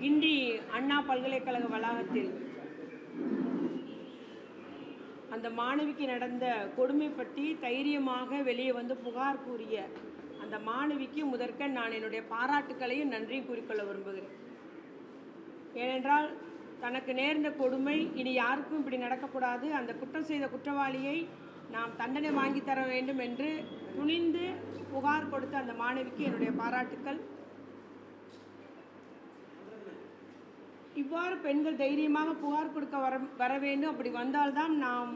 கிண்டி அண்ணா பல்கலைக்கழக வளாகத்தில் அந்த மாணவிக்கு நடந்த கொடுமை பற்றி தைரியமாக வெளியே வந்து புகார் கூறிய அந்த மாணவிக்கு முதற்க நான் என்னுடைய பாராட்டுக்களையும் நன்றியும் கூறிக்கொள்ள விரும்புகிறேன். ஏனென்றால் தனக்கு நேர்ந்த கொடுமை இனி யாருக்கும் இப்படி நடக்கக்கூடாது. அந்த குற்றம் செய்த குற்றவாளியை நாம் தண்டனை வாங்கி தர வேண்டும் என்று துணிந்து புகார் கொடுத்த அந்த மாணவிக்கு என்னுடைய பாராட்டுக்கள். இவ்வாறு பெண்கள் தைரியமாக புகார் கொடுக்க வர வர வேண்டும். அப்படி வந்தால்தான் நாம்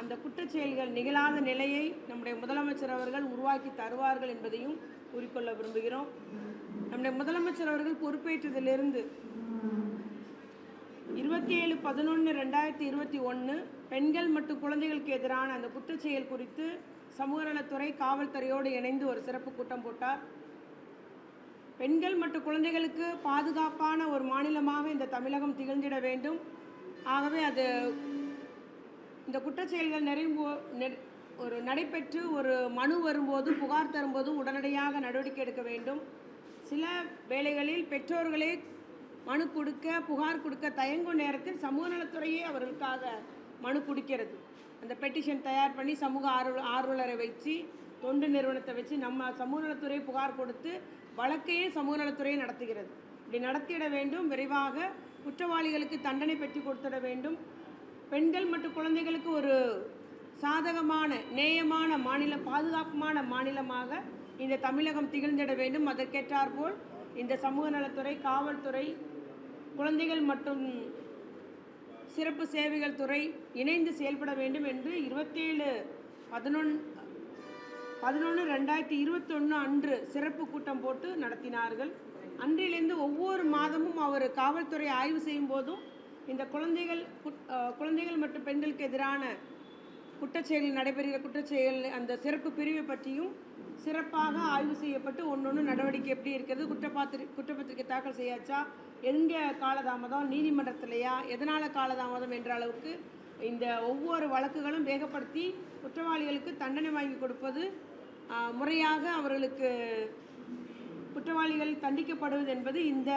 அந்த குற்றச் செயல்கள் நிகழாத நிலையை நம்முடைய முதலமைச்சர் அவர்கள் உருவாக்கி தருவார்கள் என்பதையும் கூறிக்கொள்ள விரும்புகிறோம். நம்முடைய முதலமைச்சர் அவர்கள் பொறுப்பேற்றதிலிருந்து இருபத்தி ஏழு பதினொன்று ரெண்டாயிரத்தி இருபத்தி ஒன்று பெண்கள் மற்றும் குழந்தைகளுக்கு எதிரான அந்த குற்றச் செயல் குறித்து சமூக நலத்துறை காவல்துறையோடு இணைந்து ஒரு சிறப்பு கூட்டம் போட்டார். பெண்கள் மற்றும் குழந்தைகளுக்கு பாதுகாப்பான ஒரு மாநிலமாக இந்த தமிழகம் திகழ்ந்திட வேண்டும். ஆகவே அது இந்த குற்றச்செயல்கள் நிறைவு ஒரு நடைபெற்று ஒரு மனு வரும்போது புகார் தரும்போது உடனடியாக நடவடிக்கை எடுக்க வேண்டும். சில வேளைகளில் பெற்றோர்களே மனு கொடுக்க புகார் கொடுக்க தயங்கும் நேரத்தில் சமூக நலத்துறையே அவர்களுக்காக மனு கொடுக்கிறது. அந்த பெட்டிஷன் தயார் பண்ணி சமூக ஆர்வ ஆர்வலரை வச்சு தொண்டு நிறுவனத்தை வச்சு நம்ம சமூக நலத்துறை புகார் கொடுத்து வழக்கையே சமூக நலத்துறையை நடத்துகிறது. இப்படி நடத்திட வேண்டும் விரைவாக குற்றவாளிகளுக்கு தண்டனை பெற்று கொடுத்துட வேண்டும். பெண்கள் மற்றும் குழந்தைகளுக்கு ஒரு சாதகமான நேயமான மாநில பாதுகாப்புமான மாநிலமாக இந்த தமிழகம் திகழ்ந்திட வேண்டும். அதற்கேற்றாற்போல் இந்த சமூக நலத்துறை காவல்துறை குழந்தைகள் மற்றும் சிறப்பு சேவைகள் துறை இணைந்து செயல்பட வேண்டும் என்று இருபத்தேழு பதினொன் பதினொன்று ரெண்டாயிரத்தி இருபத்தொன்று அன்று சிறப்பு கூட்டம் போட்டு நடத்தினார்கள். அன்றிலிருந்து ஒவ்வொரு மாதமும் அவர் காவல்துறை ஆய்வு செய்யும் போதும் இந்த குழந்தைகள் குட்- குழந்தைகள் மற்றும் பெண்களுக்கு எதிரான குற்றச்செயல் நடைபெறுகிற குற்றச்செயல் அந்த சிறப்பு பிரிவை பற்றியும் சிறப்பாக ஆய்வு செய்யப்பட்டு ஒன்று நடவடிக்கை எப்படி இருக்கிறது குற்றப்பாத்திரி குற்றப்பத்திரிக்கை தாக்கல் செய்யாச்சா எங்கே காலதாமதம் நீதிமன்றத்திலையா எதனால் காலதாமதம் என்ற அளவுக்கு இந்த ஒவ்வொரு வழக்குகளும் வேகப்படுத்தி குற்றவாளிகளுக்கு தண்டனை வாங்கி கொடுப்பது முறையாக அவர்களுக்கு குற்றவாளிகள் தண்டிக்கப்படுவது என்பது இந்த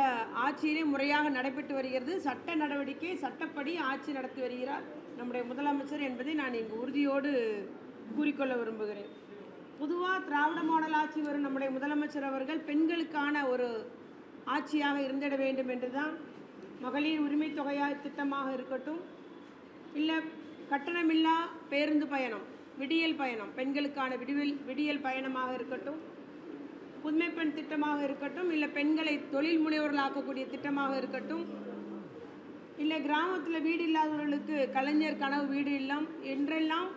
ஆட்சியிலே முறையாக நடைபெற்று வருகிறது. சட்ட நடவடிக்கை சட்டப்படி ஆட்சி நடத்தி வருகிறார் நம்முடைய முதலமைச்சர் என்பதை நான் இங்கு உறுதியோடு கூறிக்கொள்ள விரும்புகிறேன். பொதுவாக திராவிட மாடல் ஆட்சி வரும் நம்முடைய முதலமைச்சர் அவர்கள் பெண்களுக்கான ஒரு ஆட்சியாக இருந்திட வேண்டும் என்று தான் மகளிர் உரிமை தொகையாய் திட்டமாக இருக்கட்டும் இல்லை கட்டணமில்லா பேருந்து பயணம் விடியல் பயணம். பெண்களுக்கான விடுவில் விடியல் பயணமாக இருக்கட்டும் புதுமை பெண் திட்டமாக இருக்கட்டும் இல்லை பெண்களை தொழில் முனைவோர்களாக்கக்கூடிய திட்டமாக இருக்கட்டும் இல்லை கிராமத்தில் வீடு இல்லாதவர்களுக்கு கலைஞர் கனவு வீடு இல்லம் என்றெல்லாம்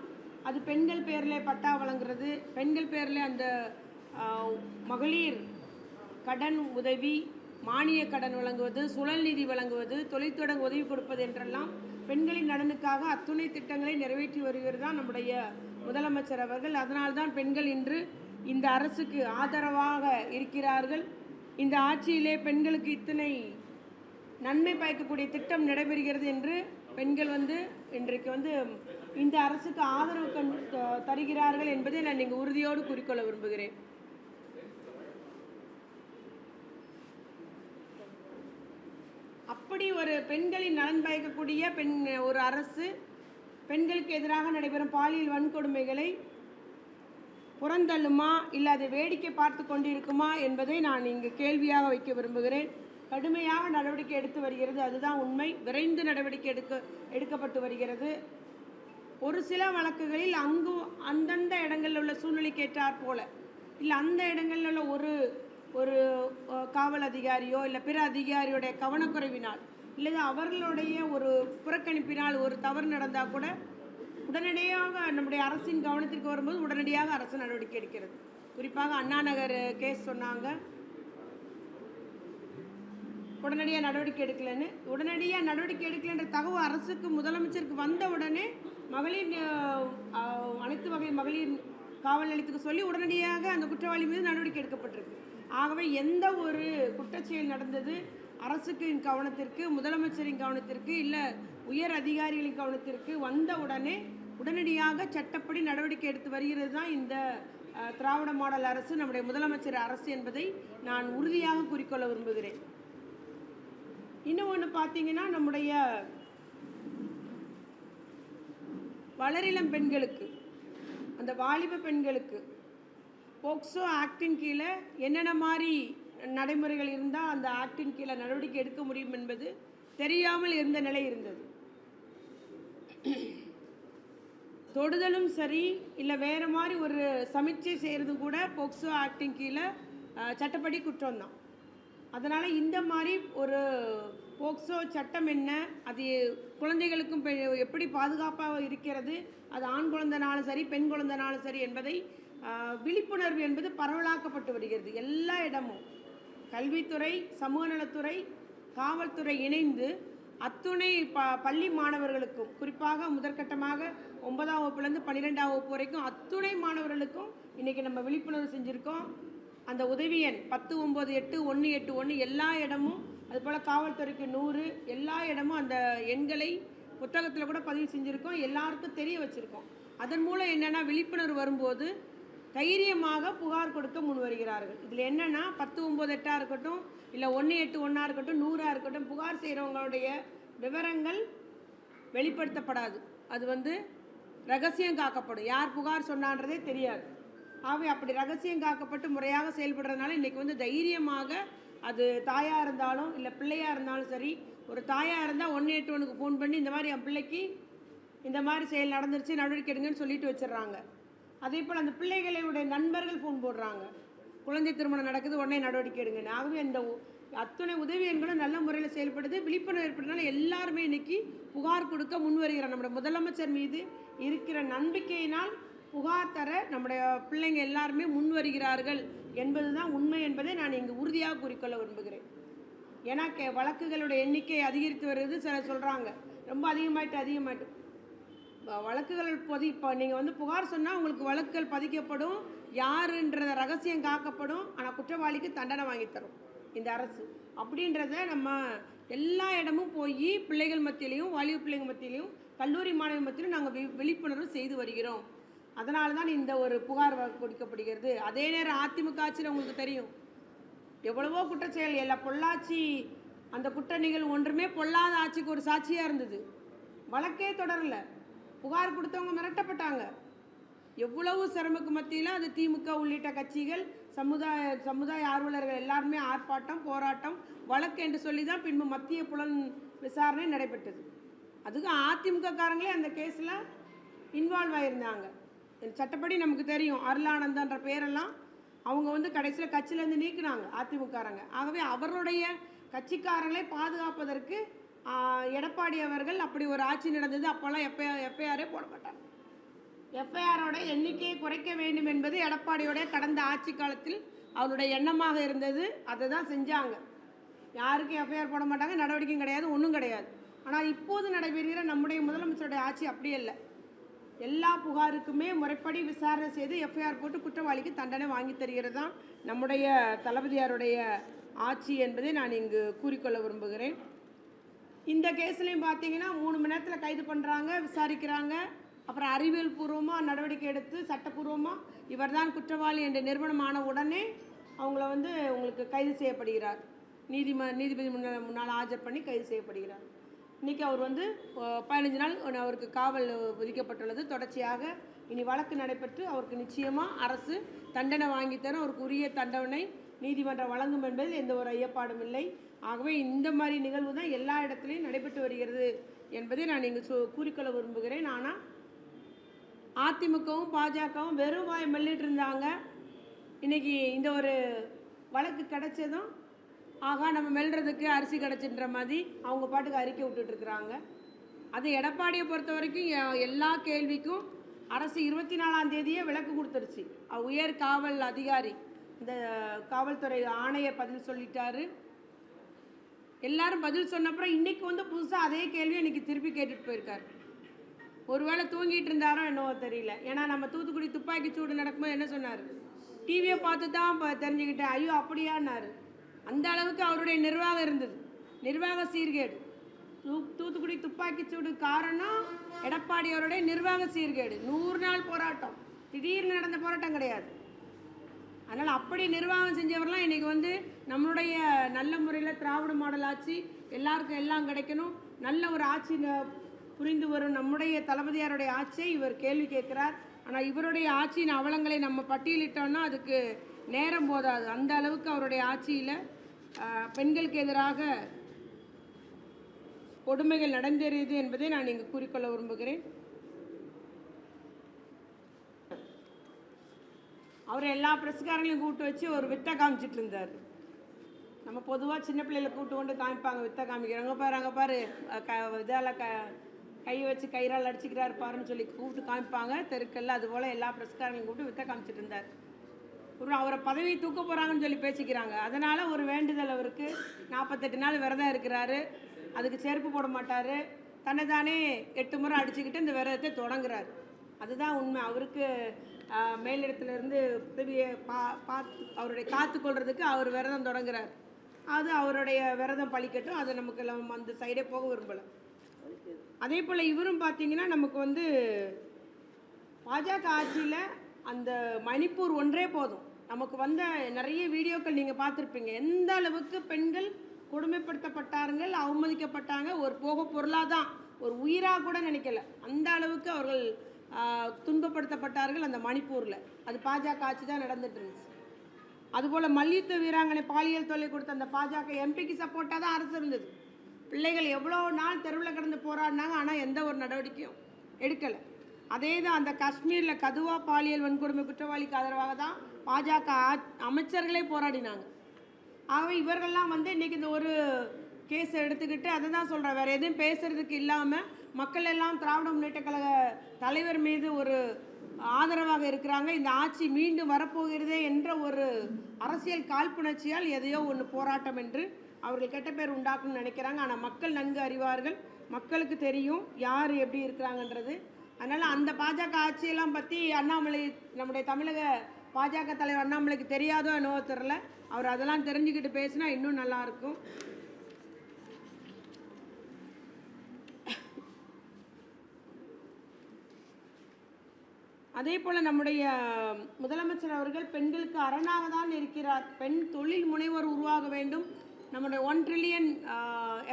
அது பெண்கள் பேரில் பட்டா வழங்குறது. பெண்கள் பேரில் அந்த மகளிர் கடன் உதவி மானிய கடன் வழங்குவது சுழல் நிதி வழங்குவது தொழில்தொடங்க உதவி கொடுப்பது என்றெல்லாம் பெண்களின் நலனுக்காக அத்துணை திட்டங்களை நிறைவேற்றி வருகிறது தான் நம்முடைய முதலமைச்சர் அவர்கள் அதனால்தான் பெண்கள் இன்று இந்த அரசுக்கு ஆதரவாக இருக்கிறார்கள். இந்த ஆட்சியிலே பெண்களுக்கு இத்தனை நன்மை பயக்கக்கூடிய திட்டம் நடைபெறுகிறது என்று பெண்கள் வந்து இன்றைக்கு வந்து இந்த அரசுக்கு ஆதரவு கண் த- தருகிறார்கள் என்பதை நான் நீங்கள் உறுதியோடு குறிக்கொள்ள விரும்புகிறேன். அப்படி ஒரு பெண்களின் நலன் பயக்கக்கூடிய பெண் ஒரு அரசு பெண்களுக்கு எதிராக நடைபெறும் பாலியல் வன்கொடுமைகளை புறந்தள்ளுமா இல்லை அதை வேடிக்கை பார்த்து கொண்டிருக்குமா என்பதை நான் இங்கு கேள்வியாக வைக்க விரும்புகிறேன். கடுமையாக நடவடிக்கை எடுத்து வருகிறது. அதுதான் உண்மை. விரைந்து நடவடிக்கை எடுக்க எடுக்கப்பட்டு வருகிறது. ஒரு சில வழக்குகளில் அங்கு அந்தந்த இடங்களில் உள்ள சூழ்நிலைக்கு ஏற்றாற் போல. இல்லை அந்த இடங்களில் உள்ள ஒரு ஒரு காவல் அதிகாரியோ இல்லை பிற அதிகாரியோடைய கவனக்குறைவினால் இல்லை அவர்களுடைய ஒரு புறக்கணிப்பினால் ஒரு தவறு நடந்தால் கூட உடனடியாக நம்முடைய அரசின் கவனத்திற்கு வரும்போது உடனடியாக அரசு நடவடிக்கை எடுக்கிறது. குறிப்பாக அண்ணா நகர் கேஸ் சொன்னாங்க. உடனடியாக நடவடிக்கை எடுக்கலைன்னு. உடனடியாக நடவடிக்கை எடுக்கலைன்ற தகவல் அரசுக்கு முதலமைச்சருக்கு வந்த உடனே மகளிர் அனைத்து வகை மகளிர் காவல் நிலையத்துக்கு சொல்லி உடனடியாக அந்த குற்றவாளி மீது நடவடிக்கை எடுக்கப்பட்டிருக்கு. ஆகவே எந்த ஒரு குற்றச்செயல் நடந்தது அரசுக்கு கவனத்திற்கு முதலமைச்சரின் கவனத்திற்கு இல்லை உயர் அதிகாரிகளின் கவனத்திற்கு வந்த உடனே உடனடியாக சட்டப்படி நடவடிக்கை எடுத்து வருகிறது தான் இந்த திராவிட மாடல் அரசு நம்முடைய முதலமைச்சர் அரசு என்பதை நான் உறுதியாக குறிக்கொள்ள விரும்புகிறேன். இன்னும் ஒன்று பார்த்தீங்கன்னா நம்முடைய வளரிளம் பெண்களுக்கு அந்த வாலிப பெண்களுக்கு போக்சோ ஆக்டின் கீழே என்னென்ன மாதிரி நடைமுறைகள் இருந்தால் அந்த ஆக்டின் கீழே நடவடிக்கை எடுக்க முடியும் என்பது தெரியாமல் இருந்த நிலை இருந்தது. தொடுதலும் சரி இல்லை வேறு மாதிரி ஒரு சமீட்சை செய்கிறது கூட போக்சோ ஆக்டின் கீழே சட்டப்படி குற்றம் தான் அதனால் இந்த மாதிரி ஒரு போக்சோ சட்டம் என்ன அது குழந்தைகளுக்கும் பெ- எப்படி பாதுகாப்பாக இருக்கிறது அது ஆண் குழந்தைனாலும் சரி பெண் குழந்தைனாலும் சரி என்பதை விழிப்புணர்வு என்பது பரவலாக்கப்பட்டு வருகிறது. எல்லா இடமும். கல்வித்துறை சமூக நலத்துறை காவல்துறை இணைந்து அத்துணை ப பள்ளி மாணவர்களுக்கும் குறிப்பாக முதற்கட்டமாக ஒன்பதாம் வகுப்புலேருந்து பன்னிரெண்டாம் வகுப்பு வரைக்கும் அத்துணை மாணவர்களுக்கும் இன்றைக்கி நம்ம விழிப்புணர்வு செஞ்சுருக்கோம். அந்த உதவி எண் பத்து ஒம்பது எட்டு ஒன்று எட்டு ஒன்று எல்லா இடமும் அதுபோல் காவல்துறைக்கு நூறு எல்லா இடமும் அந்த எண்களை புத்தகத்தில் கூட பதிவு செஞ்சுருக்கோம். எல்லாருக்கும் தெரிய வச்சுருக்கோம். அதன் மூலம் என்னென்னா விழிப்புணர்வு வரும்போது தைரியமாக புகார் கொடுக்க முன் வருகிறார்கள் இதில் என்னென்னா பத்து ஒம்பது எட்டாக இருக்கட்டும் இல்லை ஒன்று எட்டு ஒன்றா இருக்கட்டும் நூறாக இருக்கட்டும் புகார் செய்கிறவங்களுடைய விவரங்கள் வெளிப்படுத்தப்படாது. அது வந்து ரகசியம் காக்கப்படும். யார் புகார் சொன்னான்றதே தெரியாது. ஆகவே அப்படி ரகசியம் காக்கப்பட்டு முறையாக செயல்படுறதுனால இன்றைக்கி வந்து தைரியமாக அது தாயாக இருந்தாலும் இல்லை பிள்ளையாக இருந்தாலும் சரி ஒரு தாயாக இருந்தால் ஒன்று எட்டு ஒன்றுக்கு ஃபோன் பண்ணி இந்த மாதிரி என் பிள்ளைக்கு இந்த மாதிரி செயல் நடந்துருச்சு நடவடிக்கை எடுங்கன்னு சொல்லிட்டு வச்சிடுறாங்க. அதே போல் அந்த பிள்ளைகளுடைய நண்பர்கள் ஃபோன் போடுறாங்க. குழந்தை திருமணம் நடக்குது உடனே நடவடிக்கை எடுங்க ஆகவே அந்த அத்தனை உதவி எண்களும் நல்ல முறையில் செயல்படுது. விழிப்புணர்வு ஏற்பட்டனால எல்லாருமே இன்னைக்கு புகார் கொடுக்க முன் வருகிறார் நம்முடைய முதலமைச்சர் மீது இருக்கிற நம்பிக்கையினால் புகார் தர நம்முடைய பிள்ளைங்க எல்லாருமே முன் வருகிறார்கள் என்பதுதான் உண்மை என்பதை நான் இங்கு உறுதியாக கூறிக்கொள்ள விரும்புகிறேன். ஏன்னா கே வழக்குகளுடைய எண்ணிக்கை அதிகரித்து வருது. சில சொல்கிறாங்க ரொம்ப அதிகமாயிட்டு அதிகமாயிட்டு. வழக்குகள் பொதி இப்போ நீங்கள் வந்து புகார் சொன்னால் உங்களுக்கு வழக்குகள் பதிக்கப்படும் யாருன்றத ரகசியம் காக்கப்படும் ஆனால் குற்றவாளிக்கு தண்டனை வாங்கி தரும் இந்த அரசு. அப்படின்றத நம்ம எல்லா இடமும் போய் பிள்ளைகள் மத்தியிலையும் வாலிப பிள்ளைங்க மத்தியிலையும் கல்லூரி மாணவி மத்தியிலும் நாங்கள் வி விழிப்புணர்வு செய்து வருகிறோம். அதனால தான் இந்த ஒரு புகார் கொடுக்கப்படுகிறது. அதே நேரம் அதிமுக ஆட்சியில் உங்களுக்கு தெரியும். எவ்வளவோ குற்றச்செயல் எல்லா பொள்ளாச்சி அந்த குற்ற நிகழ்வு ஒன்றுமே பொல்லாத ஆட்சிக்கு ஒரு சாட்சியாக இருந்தது. வழக்கே தொடரல. புகார் கொடுத்தவங்க மிரட்டப்பட்டாங்க. எவ்வளவு சிரமக்கு மத்தியில் அது திமுக உள்ளிட்ட கட்சிகள் சமுதாய சமுதாய ஆர்வலர்கள் எல்லாருமே ஆர்ப்பாட்டம் போராட்டம் வழக்கு என்று சொல்லி தான் பின்பு மத்திய புலன் விசாரணை நடைபெற்றது. அதுக்கு அதிமுக காரங்களே அந்த கேஸில் இன்வால்வ் ஆயிருந்தாங்க. சட்டப்படி நமக்கு தெரியும். அருளானந்தன்ற பேரெல்லாம் அவங்க வந்து கடைசியில் கட்சியிலேருந்து நீக்கினாங்க அதிமுககாரங்க. ஆகவே அவருடைய கட்சிக்காரங்களை பாதுகாப்பதற்கு எடப்பாடி அவர்கள் அப்படி ஒரு ஆட்சி நடந்தது அப்போல்லாம் எஃப்ஐ எஃப்ஐஆரே போட மாட்டாங்க எஃப்ஐஆரோட எண்ணிக்கையை குறைக்க வேண்டும் என்பது எடப்பாடியோடைய கடந்த ஆட்சி காலத்தில் அவருடைய எண்ணமாக இருந்தது. அதை தான் செஞ்சாங்க யாருக்கும் எஃப்ஐஆர் போட மாட்டாங்க நடவடிக்கையும் கிடையாது ஒன்றும் கிடையாது. ஆனால் இப்போது நடைபெறுகிற நம்முடைய முதலமைச்சருடைய ஆட்சி அப்படி இல்லை எல்லா புகாருக்குமே முறைப்படி விசாரணை செய்து எஃப்ஐஆர் போட்டு குற்றவாளிக்கு தண்டனை வாங்கி தருகிறது தான் நம்முடைய தளபதியாருடைய ஆட்சி என்பதை நான் இங்கு கூறிக்கொள்ள விரும்புகிறேன். இந்த கேஸ்லையும் பார்த்தீங்கன்னா மூணு மணி நேரத்தில் கைது பண்ணுறாங்க விசாரிக்கிறாங்க. அப்புறம் அறிவியல் பூர்வமாக நடவடிக்கை எடுத்து சட்டப்பூர்வமாக இவர்தான் குற்றவாளி என்று நிறுவனம் ஆன உடனே அவங்கள வந்து உங்களுக்கு கைது செய்யப்படுகிறார். நீதிம நீதிபதி முன்னால் முன்னால் ஆஜர் பண்ணி கைது செய்யப்படுகிறார். இன்றைக்கி அவர் வந்து பதினஞ்சு நாள் ஒன்று அவருக்கு காவல் விதிக்கப்பட்டுள்ளது. தொடர்ச்சியாக இனி வழக்கு நடைபெற்று அவருக்கு நிச்சயமாக அரசு தண்டனை வாங்கி அவருக்கு உரிய தண்டனை நீதிமன்றம் வழங்கும் என்பதில் எந்த ஒரு ஐயப்பாடும் இல்லை. ஆகவே இந்த மாதிரி நிகழ்வு தான் எல்லா இடத்துலையும் நடைபெற்று வருகிறது என்பதை நான் இங்கு சொ கூறிக்கொள்ள விரும்புகிறேன். ஆனால் அதிமுகவும் பாஜகவும் வெறும் வாய் மல்லிட்டு இருந்தாங்க. இன்றைக்கி இந்த ஒரு வழக்கு கிடைச்சதும் ஆகா நம்ம மெல்றதுக்கு அரிசி கிடச்சின்ற மாதிரி அவங்க பாட்டுக்கு அறிக்கை விட்டுட்ருக்குறாங்க அது எடப்பாடியை பொறுத்த வரைக்கும் எல்லா கேள்விக்கும் அரசு இருபத்தி நாலாம் தேதியே விளக்கு கொடுத்துருச்சு. உயர் காவல் அதிகாரி இந்த காவல்துறை ஆணையர் பதில் சொல்லிட்டாரு. எல்லாரும் பதில் சொன்னப்புறம் இன்றைக்கி வந்து புதுசாக அதே கேள்வி இன்றைக்கி திருப்பி கேட்டுட்டு போயிருக்காரு. ஒருவேளை தூங்கிட்டு இருந்தாரோ என்னவோ தெரியல. ஏன்னா நம்ம தூத்துக்குடி துப்பாக்கி சூடு நடக்கும்போது என்ன சொன்னார்? டிவியை பார்த்து தான் இப்போ தெரிஞ்சுக்கிட்டேன். ஐயோ அப்படியான்னாரு. அந்த அளவுக்கு அவருடைய நிர்வாகம் இருந்தது. நிர்வாக சீர்கேடு. தூ தூத்துக்குடி துப்பாக்கி சூடு காரணம் எடப்பாடி அவருடைய நிர்வாக சீர்கேடு. நூறு நாள் போராட்டம். திடீர்னு நடந்த போராட்டம் கிடையாது. அதனால் அப்படி நிர்வாகம் செஞ்சவர்லாம் இன்றைக்கி வந்து நம்மளுடைய நல்ல முறையில் திராவிட மாடல் ஆட்சி எல்லாருக்கும் எல்லாம் கிடைக்கணும். நல்ல ஒரு ஆட்சி புரிந்து வரும் நம்முடைய தளபதியாருடைய ஆட்சியை இவர் கேள்வி கேட்கிறார். ஆனால் இவருடைய ஆட்சியின் அவலங்களை நம்ம பட்டியலிட்டோம்னா அதுக்கு நேரம் போதாது. அந்த அளவுக்கு அவருடைய ஆட்சியில் பெண்களுக்கு எதிராக கொடுமைகள் நடந்தேறியது என்பதை நான் இங்கு கூறிக்கொள்ள விரும்புகிறேன். அவர் எல்லா பிரஸ்காரங்களையும் கூப்பிட்டு வச்சு ஒரு வித்தை காமிச்சிட்டு இருந்தார். நம்ம பொதுவாக சின்ன பிள்ளைகளை கூட்டு கொண்டு காமிப்பாங்க வித்த காமிக்கிறாங்க. பாரு அங்கே பாரு. க இதால் க கை வச்சு கயிறால் அடிச்சுக்கிறாரு பாருன்னு சொல்லி கூப்பிட்டு காமிப்பாங்க. தெருக்கல்ல அதுபோல் எல்லா பிரஸ்காரங்களையும் கூப்பிட்டு வித்த காமிச்சிட்டு இருந்தார். ஒரு அவரை பதவி தூக்க போகிறாங்கன்னு சொல்லி பேசிக்கிறாங்க. அதனால் ஒரு வேண்டுதல் அவருக்கு. நாற்பத்தெட்டு நாள் விரதம் இருக்கிறாரு. அதுக்கு செருப்பு போட மாட்டார். தன்னை தானே எட்டு முறை அடிச்சுக்கிட்டு இந்த விரதத்தை தொடங்குறாரு. அதுதான் உண்மை. அவருக்கு மேலிடத்துலேருந்து உதவியை பா பார்த்து அவருடைய காத்துக்கொள்றதுக்கு அவர் விரதம் தொடங்குறார். அது அவருடைய விரதம் பழிக்கட்டும் அது நமக்கு நம்ம அந்த சைடே போக விரும்பலை. அதே போல் இவரும் பார்த்தீங்கன்னா நமக்கு வந்து பாஜக ஆட்சியில் அந்த மணிப்பூர் ஒன்றே போதும். நமக்கு வந்த நிறைய வீடியோக்கள் நீங்கள் பார்த்துருப்பீங்க எந்த அளவுக்கு பெண்கள் கொடுமைப்படுத்தப்பட்டார்கள் அவமதிக்கப்பட்டாங்க ஒரு போக பொருளாக தான் ஒரு உயிராக கூட நினைக்கல. அந்த அளவுக்கு அவர்கள் துன்பப்படுத்தப்பட்டார்கள் அந்த மணிப்பூரில். அது பாஜக ஆட்சி தான் நடந்துட்டு இருந்துச்சு. அதுபோல் மல்யுத்த வீராங்கனை பாலியல் தொல்லை கொடுத்த அந்த பாஜக எம்பிக்கு சப்போர்ட்டாக தான் அரசு இருந்தது. பிள்ளைகள் எவ்வளோ நாள் தெருவில் கிடந்து போராடினாங்க ஆனால் எந்த ஒரு நடவடிக்கையும் எடுக்கலை. அதே தான் அந்த காஷ்மீரில் கதுவா பாலியல் வன்கொடுமை குற்றவாளிக்கு ஆதரவாக தான் பாஜக அமைச்சர்களே போராடினாங்க. ஆகவே இவர்கள்லாம் வந்து இன்றைக்கி இந்த ஒரு கேஸ் எடுத்துக்கிட்டு அதை தான் சொல்கிறேன் வேறு எதுவும் பேசுகிறதுக்கு இல்லாமல் மக்கள் எல்லாம் திராவிட முன்னேற்ற கழக தலைவர் மீது ஒரு ஆதரவாக இருக்கிறாங்க. இந்த ஆட்சி மீண்டும் வரப்போகிறதே என்ற ஒரு அரசியல் காழ்ப்புணர்ச்சியால் எதையோ ஒன்று போராட்டம் என்று அவர்கள் கெட்ட பேர் உண்டாக்கணும்னு நினைக்கிறாங்க. ஆனால் மக்கள் நன்கு அறிவார்கள். மக்களுக்கு தெரியும் யார் எப்படி இருக்கிறாங்கன்றது. அதனால் அந்த பாஜக ஆட்சியெல்லாம் பற்றி அண்ணாமலை நம்முடைய தமிழக பாஜக தலைவர் அண்ணாமலைக்கு தெரியாதோ என்னவோ தெரில அவர் அதெல்லாம் தெரிஞ்சுக்கிட்டு பேசினா இன்னும் நல்லாயிருக்கும் அதே போல் நம்முடைய முதலமைச்சர் அவர்கள் பெண்களுக்கு அரணாக தான் இருக்கிறார். பெண் தொழில் முனைவர் உருவாக வேண்டும். நம்முடைய ஒன் ட்ரில்லியன்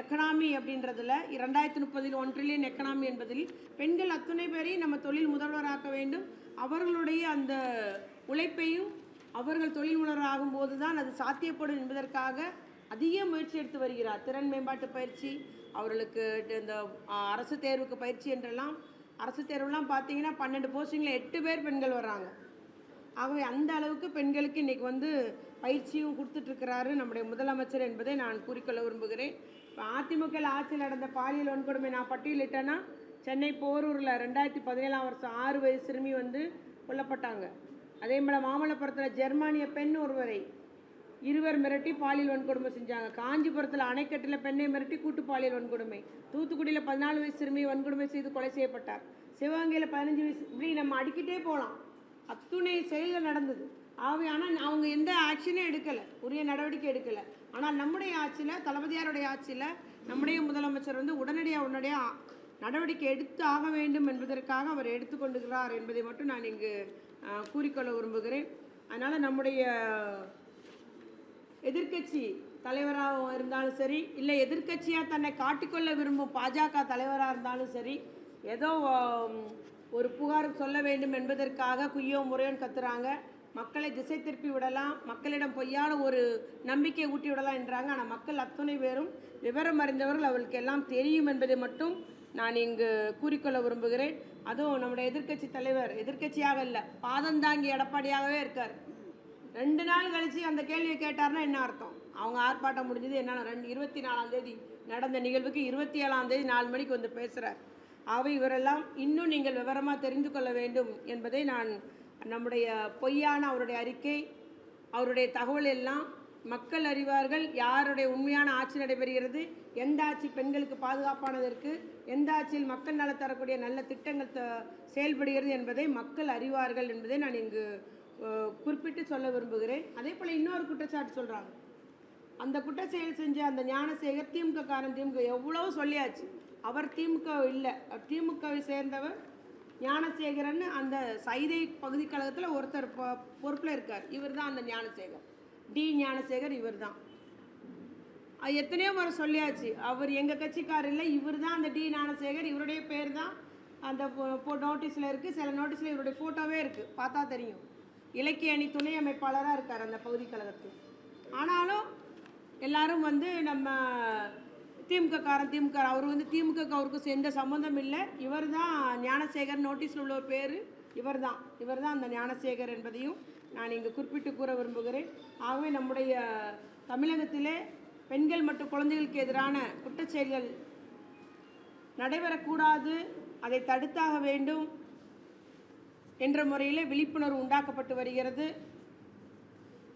எக்கனாமி அப்படின்றதுல இரண்டாயிரத்தி முப்பதில் ஒன் ட்ரில்லியன் எக்கனாமி என்பதில் பெண்கள் அத்துணை பேரையும் நம்ம தொழில் முதல்வராக்க வேண்டும். அவர்களுடைய அந்த உழைப்பையும் அவர்கள் தொழில் முனைவர் போது தான் அது சாத்தியப்படும் என்பதற்காக அதிக முயற்சி எடுத்து வருகிறார். திறன் மேம்பாட்டு பயிற்சி அவர்களுக்கு இந்த அரசு தேர்வுக்கு பயிற்சி என்றெல்லாம் அரசு தேர்வுலாம் பார்த்தீங்கன்னா பன்னெண்டு போஸ்டிங்கில் எட்டு பேர் பெண்கள் வர்றாங்க. ஆகவே அந்த அளவுக்கு பெண்களுக்கு இன்றைக்கி வந்து பயிற்சியும் கொடுத்துட்ருக்கிறாரு நம்முடைய முதலமைச்சர் என்பதை நான் கூறிக்கொள்ள விரும்புகிறேன். இப்போ அதிமுக ஆட்சியில் நடந்த பாலியல் வன்கொடுமை நான் பட்டியலிட்டேன்னா சென்னை போரூரில் ரெண்டாயிரத்தி பதினேழாம் வருஷம் ஆறு வயசு சிறுமி வந்து கொல்லப்பட்டாங்க. அதே போல் மாமல்லபுரத்தில் ஜெர்மானிய பெண் ஒருவரை இருவர் மிரட்டி பாலியல் வன்கொடுமை செஞ்சாங்க. காஞ்சிபுரத்தில் அணைக்கட்டில் பெண்ணை மிரட்டி கூட்டு பாலியல் வன்கொடுமை. தூத்துக்குடியில் பதினாலு வயசு சிறுமியை வன்கொடுமை செய்து கொலை செய்யப்பட்டார். சிவகங்கையில் பதினஞ்சு வயசு இப்படி நம்ம அடிக்கிட்டே போகலாம் அத்துணை செயல்கள் நடந்தது. ஆகவே ஆனால் அவங்க எந்த ஆக்ஷனும் எடுக்கலை. உரிய நடவடிக்கை எடுக்கலை. ஆனால் நம்முடைய ஆட்சியில் தளபதியாருடைய ஆட்சியில் நம்முடைய முதலமைச்சர் வந்து உடனடியாக உடனடியாக நடவடிக்கை எடுத்து ஆக வேண்டும் என்பதற்காக அவர் எடுத்துக்கொண்டுகிறார் என்பதை மட்டும் நான் இங்கு கூறிக்கொள்ள விரும்புகிறேன். அதனால் நம்முடைய எதிர்க்கட்சி தலைவராக இருந்தாலும் சரி இல்லை எதிர்க்கட்சியாக தன்னை காட்டிக்கொள்ள விரும்பும் பாஜக தலைவராக இருந்தாலும் சரி ஏதோ ஒரு புகார் சொல்ல வேண்டும் என்பதற்காக குய்யோ முறையோன்னு கத்துறாங்க. மக்களை திசை திருப்பி விடலாம். மக்களிடம் பொய்யான ஒரு நம்பிக்கை ஊட்டி விடலாம் என்றாங்க. ஆனால் மக்கள் அத்தனை பேரும் விவரம் அறிந்தவர்கள். அவர்களுக்கு எல்லாம் தெரியும் என்பதை மட்டும் நான் இங்கு கூறிக்கொள்ள விரும்புகிறேன். அதுவும் நம்முடைய எதிர்க்கட்சி தலைவர் எதிர்க்கட்சியாக இல்லை பாதந்தாங்கி எடப்பாடியாகவே இருக்கார். ரெண்டு நாள் கழிச்சு அந்த கேள்வியை கேட்டார்னா என்ன அர்த்தம்? அவங்க ஆர்ப்பாட்டம் முடிஞ்சது என்ன ரெண்டு இருபத்தி நாலாம் தேதி நடந்த நிகழ்வுக்கு இருபத்தி ஏழாம் தேதி நாலு மணிக்கு வந்து பேசுகிறார் அவை இவரெல்லாம் இன்னும் நீங்கள் விவரமாக தெரிந்து கொள்ள வேண்டும் என்பதை நான் நம்முடைய பொய்யான அவருடைய அறிக்கை அவருடைய தகவல் எல்லாம் மக்கள் அறிவார்கள். யாருடைய உண்மையான ஆட்சி நடைபெறுகிறது? எந்த ஆட்சி பெண்களுக்கு பாதுகாப்பானது எந்த ஆட்சியில் மக்கள் நல தரக்கூடிய நல்ல திட்டங்கள் த- செயல்படுகிறது என்பதை மக்கள் அறிவார்கள் என்பதை நான் இங்கு குறிப்பிட்டு சொல்ல விரும்புகிறேன். அதே போல் இன்னொரு குற்றச்சாட்டு சொல்கிறாங்க அந்த குற்றச்செயல் செஞ்ச அந்த ஞானசேகர் திமுக காரன் திமுக எவ்வளோ சொல்லியாச்சு. அவர் திமுக இல்லை. திமுகவை சேர்ந்தவர் ஞானசேகரன் அந்த சைதை பகுதி கழகத்தில் ஒருத்தர் பொறுப்பில் இருக்கார். இவர் தான் அந்த ஞானசேகர். டி ஞானசேகர் இவர் தான் எத்தனையோ முறை சொல்லியாச்சு. அவர் எங்கள் கட்சிக்காரர் இல்லை இவர் தான் அந்த டி ஞானசேகர். இவருடைய பேர் தான் அந்த நோட்டீஸில் இருக்குது சில நோட்டீஸில் இவருடைய ஃபோட்டோவே இருக்குது பார்த்தா தெரியும். இலக்கிய அணி துணை அமைப்பாளராக இருக்கார் அந்த பகுதி கழகத்துக்கு ஆனாலும் எல்லாரும் வந்து நம்ம திமுககாரன் திமுக அவர் வந்து திமுக அவருக்கு எந்த சம்மந்தம் இல்லை. இவர் தான் ஞானசேகர் நோட்டீஸில் உள்ள ஒரு பேர். இவர் தான் இவர் தான் அந்த ஞானசேகர் என்பதையும் நான் இங்கே குறிப்பிட்டு கூற விரும்புகிறேன். ஆகவே நம்முடைய தமிழகத்திலே பெண்கள் மற்றும் குழந்தைகளுக்கு எதிரான குற்றச்செயல்கள் நடைபெறக்கூடாது. அதை தடுத்தாக வேண்டும். என்ற முறையில் விழிப்புணர்வு உண்டாக்கப்பட்டு வருகிறது.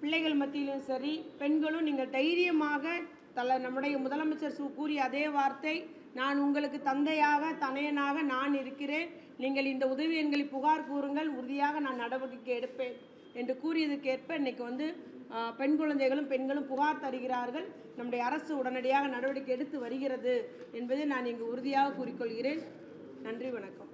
பிள்ளைகள் மத்தியிலும் சரி பெண்களும் நீங்கள் தைரியமாக தல நம்முடைய முதலமைச்சர் சு கூறிய அதே வார்த்தை நான் உங்களுக்கு தந்தையாக தனையனாக நான் இருக்கிறேன். நீங்கள் இந்த உதவி எண்களை புகார் கூறுங்கள் உறுதியாக நான் நடவடிக்கை எடுப்பேன் என்று கூறியதுக்கேற்ப இன்னைக்கு வந்து பெண் குழந்தைகளும் பெண்களும் புகார் தருகிறார்கள். நம்முடைய அரசு உடனடியாக நடவடிக்கை எடுத்து வருகிறது என்பதை நான் இங்கு உறுதியாக கூறிக்கொள்கிறேன். நன்றி வணக்கம்.